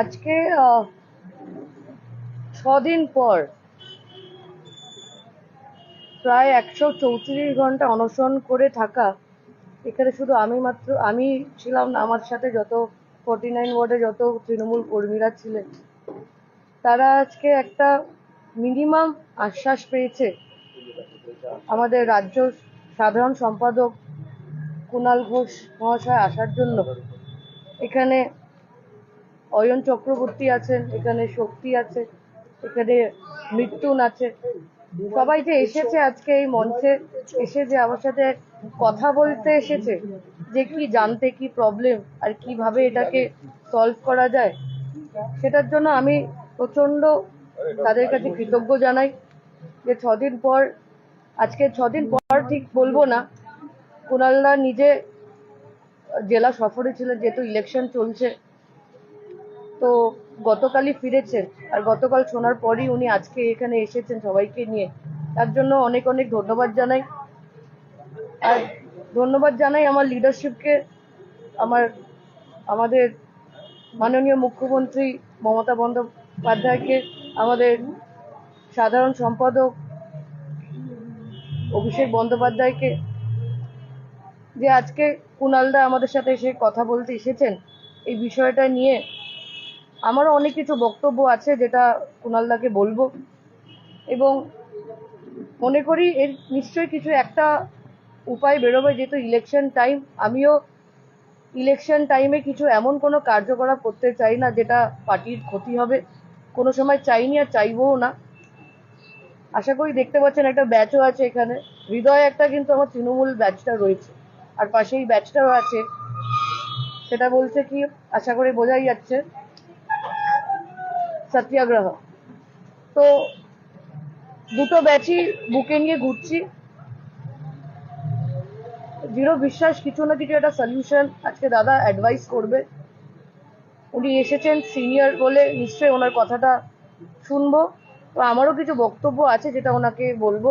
আজকে ছদিন পর প্রায় একশো চৌত্রিশ ঘণ্টা অনশন করে থাকা, এখানে শুধু আমি মাত্র, আমি ছিলাম না, আমার সাথে যত ফর্টি নাইন ওয়ার্ডে যত তৃণমূল কর্মীরা ছিলেন, তারা আজকে একটা মিনিমাম আশ্বাস পেয়েছে। আমাদের রাজ্য সাধারণ সম্পাদক কুণাল ঘোষ মহাশয় আসার জন্য। এখানে অয়ন চক্রবর্তী আছেন এখানে শক্তি আছে, এখানে মৃত্যুন আছে। সবাই যে এসেছে আজকে এই মঞ্চে, এসে যে আমার সাথে কথা বলতে এসেছে, যে কি জানতে কি প্রবলেম আর কীভাবে এটাকে সলভ করা যায়, সেটার জন্য আমি প্রচণ্ড তাদের কাছে কৃতজ্ঞ জানাই যে ছদিন পর, আজকে ছদিন পর ঠিক বলব না, কুণালদা নিজে জেলা সফরে ছিলেন, যেহেতু ইলেকশন চলছে তো গতকালই ফিরেছেন। আর গতকাল শোনার পরই উনি আজকে এখানে এসেছেন সবাইকে নিয়ে। তার জন্য অনেক অনেক ধন্যবাদ জানাই। আর ধন্যবাদ জানাই আমার লিডারশিপকে আমার, আমাদের মাননীয় মুখ্যমন্ত্রী মমতা বন্দ্যোপাধ্যায়কে, আমাদের সাধারণ সম্পাদক অভিষেক বন্দ্যোপাধ্যায়কে, যে আজকে কুণালদা আমাদের সাথে এসে কথা বলতে এসেছেন, এই বিষয়টা নিয়ে আমারও অনেক কিছু বক্তব্য আছে যেটা কুণালদাকে বলব। এবং মনে করি এর নিশ্চয়ই কিছু একটা উপায় বেরোবে, যেহেতু ইলেকশন টাইম আমিও ইলেকশন টাইমে কিছু এমন কোনো কার্যকলাপ করতে চাই না যেটা পার্টির ক্ষতি হবে। কোনো সময় চাইনি আর চাইবও না। আশা করি দেখতে পাচ্ছেন একটা ব্যাচও আছে এখানে। হৃদয় একটা কিন্তু আমার তৃণমূল ব্যাচটা রয়েছে। আর পাশেই ব্যাচটাও আছে। সেটা বলছে কি, আশা করি বোঝাই যাচ্ছে। সত্যাগ্রহ। তো দুটো ব্যাচই বুকে নিয়ে ঘুরছি। দৃঢ় বিশ্বাস, কিছু না কিছু একটা সলিউশন আজকে দাদা অ্যাডভাইস করবে। উনি এসেছেন সিনিয়র বলে নিশ্চয়ই ওনার কথাটা শুনব। তো আমারও কিছু বক্তব্য আছে যেটা ওনাকে বলব।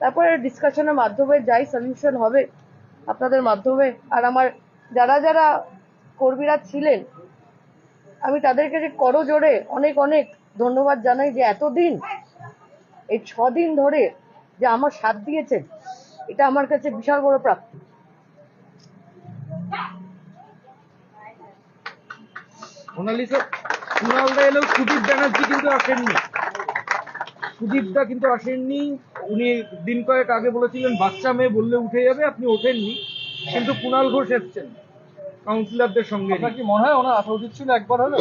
তারপরে ডিসকাশনের মাধ্যমে যাই সলিউশন হবে আপনাদের মাধ্যমে। আর আমার যারা যারা কর্মীরা ছিলেন আমি তাদেরকে যে করো জোরে অনেক অনেক ধন্যবাদ জানাই যে এতদিন, এই ছদিন ধরে যে আমার সাথ দিয়েছেন, এটা আমার কাছে বিশাল বড় প্রাপ্তি। মোনালিসা সুদীপ ব্যানার্জি কিন্তু আসেননি। সুদীপদা কিন্তু আসেননি, উনি দিন কয়েক আগে বলেছিলেন, বাচ্চা মেয়ে বললে উঠে যাবে, আপনি ওঠেননি, কিন্তু কুণাল ঘোষ এসছেন। কাউন্সিলরদের সঙ্গে আপনার কি মনে হয় ওনার আসা উচিত ছিল একবার হলো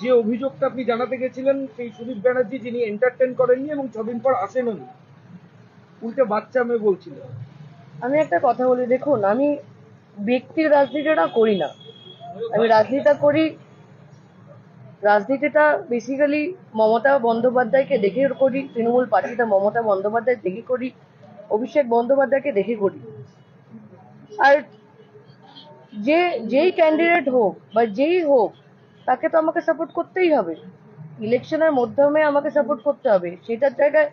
যে অভিযোগটা আপনি জানাতে গেছিলেন সেই সুদীপ ব্যানার্জি যিনি এন্টারটেন করেননি এবং ছদিন পর আসেনও নি। উল্টে বাচ্চা মেয়ে বলছিল। আমি একটা কথা বলি দেখুন আমি ব্যক্তির রাজনীতিটা করি না। আমি রাজনীতিটা করি রাজনীতিটা বেসিক্যালি মমতা বন্দ্যোপাধ্যায়কে দেখে করি তৃণমূল পার্টিটা মমতা বন্দ্যোপাধ্যায় দেখে করি অভিষেক বন্দ্যোপাধ্যায়কে দেখে করি। আর যে, যেই ক্যান্ডিডেট হোক বা যেই হোক, তাকে তো আমাকে সাপোর্ট করতেই হবে। ইলেকশনের মাধ্যমে আমাকে সাপোর্ট করতে হবে। সেটার জায়গায়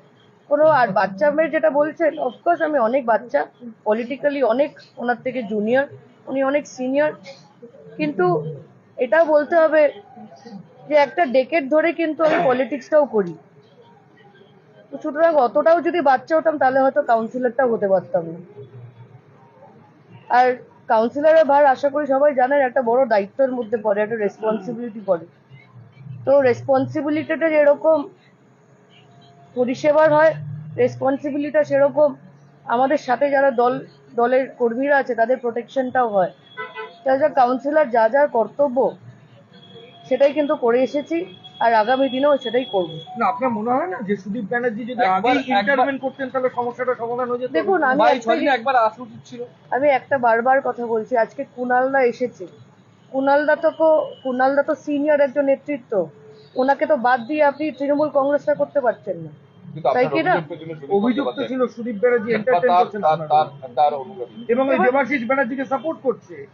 কোনো, আর বাচ্চা মেয়ে যেটা বলছেন অফকোর্স আমি অনেক বাচ্চা পলিটিক্যালি অনেক, ওনার থেকে জুনিয়র উনি অনেক সিনিয়র কিন্তু এটাও বলতে হবে যে একটা ডেকেট ধরে কিন্তু আমি পলিটিক্সটাও করি। তো সুতরাং অতটাও যদি বাচ্চা হতাম, তাহলে হয়তো কাউন্সিলরটাও হতে পারতাম না। আর কাউন্সিলরের ভার আশা করি সবাই জানেন, একটা বড় দায়িত্বের মধ্যে পড়ে, একটা রেসপন্সিবিলিটি পড়ে। তো রেসপন্সিবিলিটিটা যেরকম পরিষেবার হয় রেসপন্সিবিলিটিটা সেরকম আমাদের সাথে যারা দল, দলের কর্মীরা আছে, তাদের প্রোটেকশনটাও হয়। যা কাউন্সিলর যা যা কর্তব্য, সেটাই কিন্তু করে এসেছি। আর আগামী দিনেও সেটাই করব। না আপনার মনে হয় না যে সুদীপ ব্যানার্জি যদি একবার- ইন্টারভেন করতেন তাহলে সমস্যাটা সমাধান হয়ে যেত? দেখুন আমি একবার আসা উচিত ছিল। আমি একটা বারবার কথা বলছি আজকে কুনালদা এসেছে। কুনালদা তো কুনালদা তো সিনিয়র একজন নেতৃত্ব। ওনাকে তো বাদ দিয়ে আপনি তৃণমূল কংগ্রেসটা করতে পারছেন না। তাই কি না? অভিযুক্ত ছিল সুদীপ ব্যানার্জি করছেন। এবং দেবাশিস ব্যানার্জিকে সাপোর্ট করছে।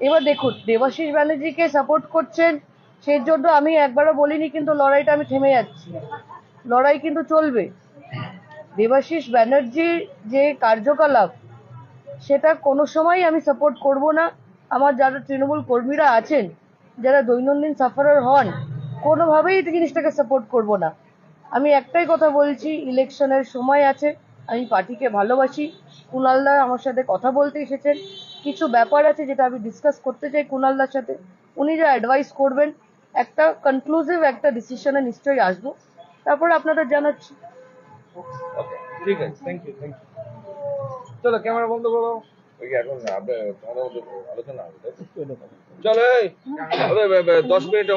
এবার দেখুন দেবাশিস ব্যানার্জিকে সাপোর্ট করছেন সেই জন্য আমি একবারও বলিনি, কিন্তু লড়াইটা আমি থেমে যাচ্ছি। লড়াই কিন্তু চলবে। দেবাশিস ব্যানার্জির যে কার্যকলাপ, সেটা কোনো সময় আমি সাপোর্ট করব না। আমার যারা তৃণমূল কর্মীরা আছেন, যারা দৈনন্দিন সাফারার হন, কোনোভাবেই এই জিনিসটাকে সাপোর্ট করব না। আমি একটাই কথা বলছি ইলেকশনের সময় আছে, আমি পার্টিকে ভালোবাসি। কুণালদা আমার সাথে কথা বলতে এসেছেন। কিছু ব্যাপার আছে যেটা আমি ডিসকাস করতে চাই কুণালদার সাথে। উনি যা অ্যাডভাইস করবেন একটা কনক্লুসিভ একটা ডিসিশনে নিশ্চয়ই আসব। তারপরে আপনাদের জানাচ্ছি। ওকে ঠিক আছে থ্যাংক ইউ থ্যাংক ইউ চলো ক্যামেরা বন্ধ করো। এখন আলোচনা? চলো। দশ মিনিট